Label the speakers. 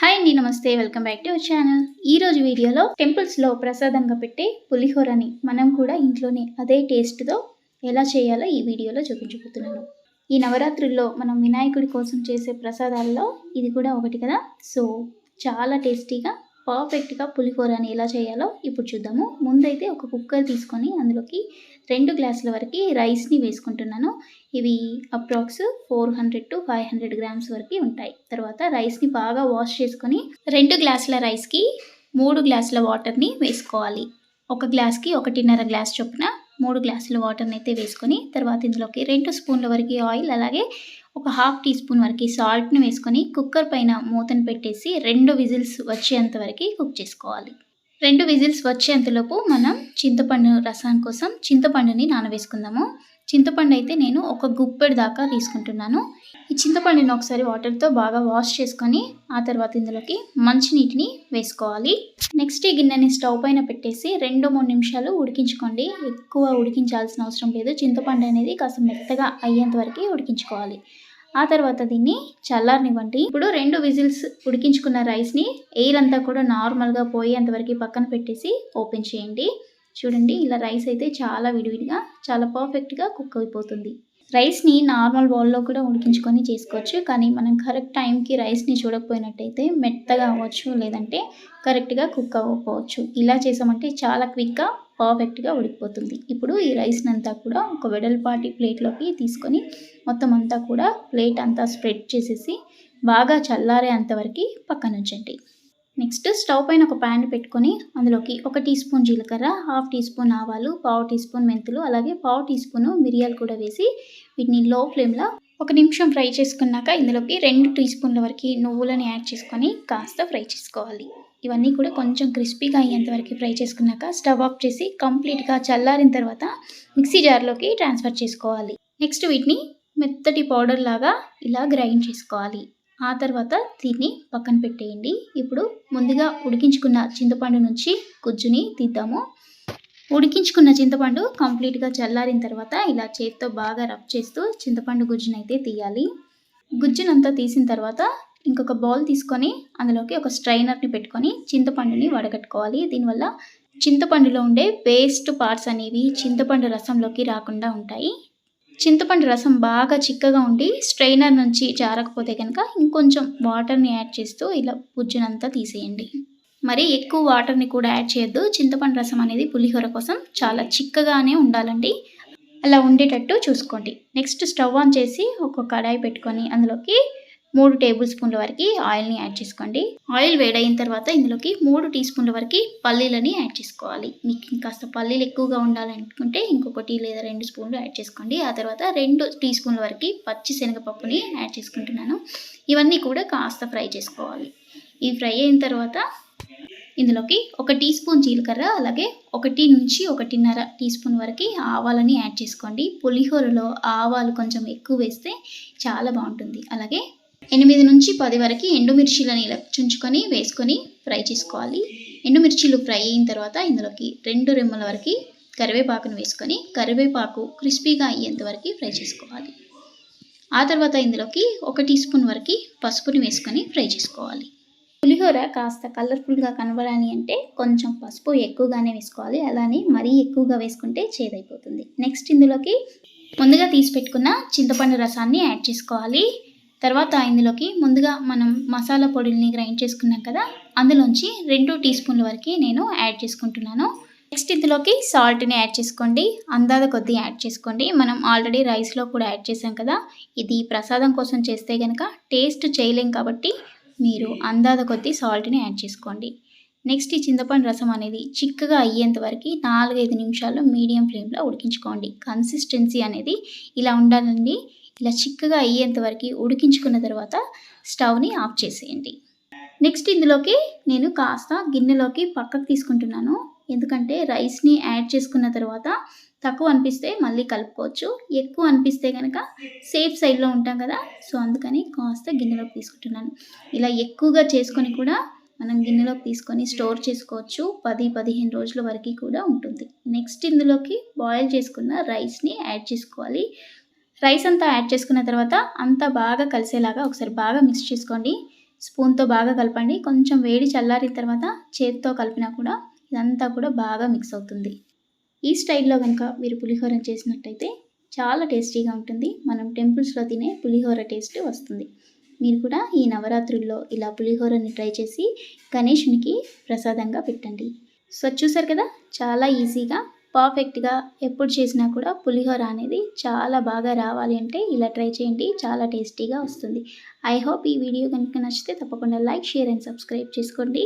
Speaker 1: Hi అండి నమస్తే. Welcome back to our channel ఈ రోజు వీడియోలో టెంపుల్స్లో ప్రసాదంగా పెట్టే పులిహోరని మనం కూడా ఇంట్లోనే అదే టేస్ట్తో ఎలా చేయాలో ఈ వీడియోలో చూపించబోతున్నాను. ఈ నవరాత్రుల్లో మనం వినాయకుడి కోసం చేసే ప్రసాదాల్లో ఇది కూడా ఒకటి కదా? సో చాలా టేస్టీగా పర్ఫెక్ట్గా పులిహోరని ఎలా చేయాలో ఇప్పుడు చూద్దాము. ముందైతే ఒక కుక్కర్ తీసుకొని అందులోకి రెండు గ్లాసుల వరకు రైస్ని వేసుకుంటున్నాను. ఇవి approx four hundred to five hundred grams వరకు ఉంటాయి. తర్వాత రైస్ని బాగా వాష్ చేసుకొని రెండు గ్లాసుల రైస్కి మూడు గ్లాసుల వాటర్ని వేసుకోవాలి. ఒక గ్లాస్కి ఒకటిన్నర గ్లాస్ చొప్పున మూడు గ్లాసుల వాటర్ని అయితే వేసుకొని తర్వాత ఇందులోకి రెండు స్పూన్ల వరకు ఆయిల్ అలాగే ఒక హాఫ్ టీ స్పూన్ వరకు సాల్ట్ని వేసుకొని కుక్కర్ పైన మూతను పెట్టేసి రెండు విజిల్స్ వచ్చేంత వరకు కుక్ చేసుకోవాలి. రెండు విజిల్స్ వచ్చేంతలోపు మనం చింతపండు రసం కోసం చింతపండుని నానవేసుకుందాము. చింతపండు అయితే నేను ఒక గుప్పెడు దాకా తీసుకుంటున్నాను. ఈ చింతపండుని ఒకసారి వాటర్తో బాగా వాష్ చేసుకొని ఆ తర్వాత ఇందులోకి మంచినీటిని వేసుకోవాలి. నెక్స్ట్ ఈ గిన్నెని స్టవ్ పైన పెట్టేసి రెండు మూడు నిమిషాలు ఉడికించుకోండి. ఎక్కువ ఉడికించాల్సిన అవసరం లేదు. చింతపండు అనేది కాస్త మెత్తగా అయ్యేంత వరకు ఉడికించుకోవాలి. ఆ తర్వాత దీన్ని చల్లారనివ్వండి. ఇప్పుడు రెండు విజిల్స్ ఉడికించుకున్న రైస్ని ఎయిర్ అంతా కూడా నార్మల్గా పోయేంత వరకు పక్కన పెట్టేసి ఓపెన్ చేయండి. చూడండి ఇలా రైస్ అయితే చాలా విడివిడిగా చాలా పర్ఫెక్ట్గా కుక్ అయిపోతుంది. రైస్ని నార్మల్ బౌల్లో కూడా ఉడికించుకొని చేసుకోవచ్చు. కానీ మనం కరెక్ట్ టైంకి రైస్ని చూడకపోయినట్టయితే మెత్తగా అవ్వచ్చు లేదంటే కరెక్ట్గా కుక్ అవ్వకపోవచ్చు. ఇలా చేసామంటే చాలా క్విక్గా పర్ఫెక్ట్గా ఉడికిపోతుంది. ఇప్పుడు ఈ రైస్ని అంతా కూడా ఒక వెడల్పాటి ప్లేట్లోకి తీసుకొని మొత్తం అంతా కూడా ప్లేట్ అంతా స్ప్రెడ్ చేసేసి బాగా చల్లారే అంతవరకు పక్కన ఉంచండి. నెక్స్ట్ స్టవ్ పైన ఒక ప్యాన్ పెట్టుకొని అందులోకి ఒక టీ స్పూన్ జీలకర్ర హాఫ్ టీ స్పూన్ ఆవాలు పావు టీ స్పూన్ మెంతులు అలాగే పావు టీ స్పూన్ మిరియాలు కూడా వేసి వీటిని లో ఫ్లేమ్లో ఒక నిమిషం ఫ్రై చేసుకున్నాక ఇందులోకి రెండు టీ స్పూన్ల వరకు నువ్వులని యాడ్ చేసుకొని కాస్త ఫ్రై చేసుకోవాలి. ఇవన్నీ కూడా కొంచెం క్రిస్పీగా అయ్యేంత వరకు ఫ్రై చేసుకున్నాక స్టవ్ ఆఫ్ చేసి కంప్లీట్గా చల్లారిన తర్వాత మిక్సీ జార్లోకి ట్రాన్స్ఫర్ చేసుకోవాలి. నెక్స్ట్ వీటిని మెత్తటి పౌడర్ లాగా ఇలా గ్రైండ్ చేసుకోవాలి. ఆ తర్వాత దీన్ని పక్కన పెట్టేయండి. ఇప్పుడు ముందుగా ఉడికించుకున్న చింతపండు నుంచి గుజ్జుని తీద్దాము. ఉడికించుకున్న చింతపండు కంప్లీట్గా చల్లారిన తర్వాత ఇలా చేతితో బాగా రబ్ చేస్తూ చింతపండు గుజ్జునైతే తీయాలి. గుజ్జునంతా తీసిన తర్వాత ఇంకొక బౌల్ తీసుకొని అందులోకి ఒక స్ట్రైనర్ని పెట్టుకొని చింతపండుని వడగట్టుకోవాలి. దీనివల్ల చింతపండులో ఉండే పేస్ట్ పార్ట్స్ అనేవి చింతపండు రసంలోకి రాకుండా ఉంటాయి. చింతపండు రసం బాగా చిక్కగా ఉండి స్ట్రైనర్ నుంచి జారకపోతే కనుక ఇంకొంచెం వాటర్ని యాడ్ చేస్తూ ఇలా గుజ్జునంతా తీసేయండి. మరి ఎక్కువ వాటర్ని కూడా యాడ్ చేయొద్దు. చింతపండు రసం అనేది పులిహోర కోసం చాలా చిక్కగానే ఉండాలండి. అలా ఉండేటట్టు చూసుకోండి. నెక్స్ట్ స్టవ్ ఆన్ చేసి ఒక కడాయి పెట్టుకొని అందులోకి మూడు టేబుల్ స్పూన్ల వరకు ఆయిల్ని యాడ్ చేసుకోండి. ఆయిల్ వేడైన తర్వాత ఇందులోకి మూడు టీ స్పూన్ల వరకు పల్లీలని యాడ్ చేసుకోవాలి. మీకు ఇంకాస్త పల్లీలు ఎక్కువగా ఉండాలనుకుంటే ఇంకొకటి లేదా రెండు స్పూన్లు యాడ్ చేసుకోండి. ఆ తర్వాత రెండు టీ స్పూన్ల వరకు పచ్చి శనగపప్పుని యాడ్ చేసుకుంటున్నాను. ఇవన్నీ కూడా కాస్త ఫ్రై చేసుకోవాలి. ఇవి ఫ్రై అయిన తర్వాత ఇందులోకి ఒక టీ స్పూన్ జీలకర్ర అలాగే ఒకటి నుంచి ఒకటిన్నర టీ స్పూన్ వరకు ఆవాలని యాడ్ చేసుకోండి. పులిహోరలో ఆవాలు కొంచెం ఎక్కువ వేస్తే చాలా బాగుంటుంది. అలాగే ఎనిమిది నుంచి పది వరకు ఎండుమిర్చీలని ఇలా చుంచుకొని వేసుకొని ఫ్రై చేసుకోవాలి. ఎండుమిర్చీలు ఫ్రై అయిన తర్వాత ఇందులోకి రెండు రెమ్మల వరకు కరివేపాకును వేసుకొని కరివేపాకు క్రిస్పీగా అయ్యేంత వరకు ఫ్రై చేసుకోవాలి. ఆ తర్వాత ఇందులోకి ఒక టీ స్పూన్ వరకు పసుపుని వేసుకొని ఫ్రై చేసుకోవాలి. పులిహోర కాస్త కలర్ఫుల్గా కనబడాలి అంటే కొంచెం పసుపు ఎక్కువగానే వేసుకోవాలి. అలానే మరీ ఎక్కువగా వేసుకుంటే చేదైపోతుంది. నెక్స్ట్ ఇందులోకి ముందుగా తీసి పెట్టుకున్న చింతపండు రసాన్ని యాడ్ చేసుకోవాలి. తర్వాత ఇందులోకి ముందుగా మనం మసాలా పొడిని గ్రైండ్ చేసుకున్నాం కదా అందులోంచి రెండు టీ స్పూన్ల వరకు నేను యాడ్ చేసుకుంటున్నాను. నెక్స్ట్ ఇందులోకి సాల్ట్ని యాడ్ చేసుకోండి అందాద కొద్దీ యాడ్ చేసుకోండి. మనం ఆల్రెడీ రైస్లో కూడా యాడ్ చేసాం కదా ఇది ప్రసాదం కోసం చేస్తే కనుక టేస్ట్ చేయలేం కాబట్టి మీరు అందాద కొద్దీ సాల్ట్ని యాడ్ చేసుకోండి. నెక్స్ట్ ఈ చింతపండు రసం అనేది చిక్కగా అయ్యేంత వరకు నాలుగైదు నిమిషాలు మీడియం ఫ్లేమ్లో ఉడికించుకోండి. కన్సిస్టెన్సీ అనేది ఇలా ఉండాలండి. ఇలా చిక్కగా అయ్యేంత వరకు ఉడికించుకున్న తర్వాత స్టవ్ని ఆఫ్ చేసేయండి. నెక్స్ట్ ఇందులోకి నేను కాస్త గిన్నెలోకి పక్కకు తీసుకుంటున్నాను. ఎందుకంటే రైస్ని యాడ్ చేసుకున్న తర్వాత తక్కువ అనిపిస్తే మళ్ళీ కలుపుకోవచ్చు. ఎక్కువ అనిపిస్తే కనుక సేఫ్ సైడ్లో ఉంటాం కదా సో అందుకని కాస్త గిన్నెలోకి తీసుకుంటున్నాను. ఇలా ఎక్కువగా చేసుకొని కూడా మనం గిన్నెలోకి తీసుకొని స్టోర్ చేసుకోవచ్చు. పది పదిహేను రోజుల వరకు కూడా ఉంటుంది. నెక్స్ట్ ఇందులోకి బాయిల్ చేసుకున్న రైస్ని యాడ్ చేసుకోవాలి. రైస్ అంతా యాడ్ చేసుకున్న తర్వాత అంతా బాగా కలిసేలాగా ఒకసారి బాగా మిక్స్ చేసుకోండి. స్పూన్తో బాగా కలపండి. కొంచెం వేడి చల్లారిన తర్వాత చేతితో కలిపినా కూడా ఇదంతా కూడా బాగా మిక్స్ అవుతుంది. ఈ స్టైల్లో కనుక మీరు పులిహోర చేసినట్టయితే చాలా టేస్టీగా ఉంటుంది. మనం టెంపుల్స్లో తినే పులిహోర టేస్ట్ వస్తుంది. మీరు కూడా ఈ నవరాత్రుల్లో ఇలా పులిహోరని ట్రై చేసి గణేషునికి ప్రసాదంగా పెట్టండి. సో చూసారు కదా? చాలా ఈజీగా పర్ఫెక్ట్గా ఎప్పుడు చేసినా కూడా పులిహోర అనేది చాలా బాగా రావాలి అంటే ఇలా ట్రై చేయండి చాలా టేస్టీగా వస్తుంది. ఐ హోప్ ఈ వీడియో కనుక నచ్చితే తప్పకుండా లైక్ షేర్ అండ్ సబ్స్క్రైబ్ చేసుకోండి.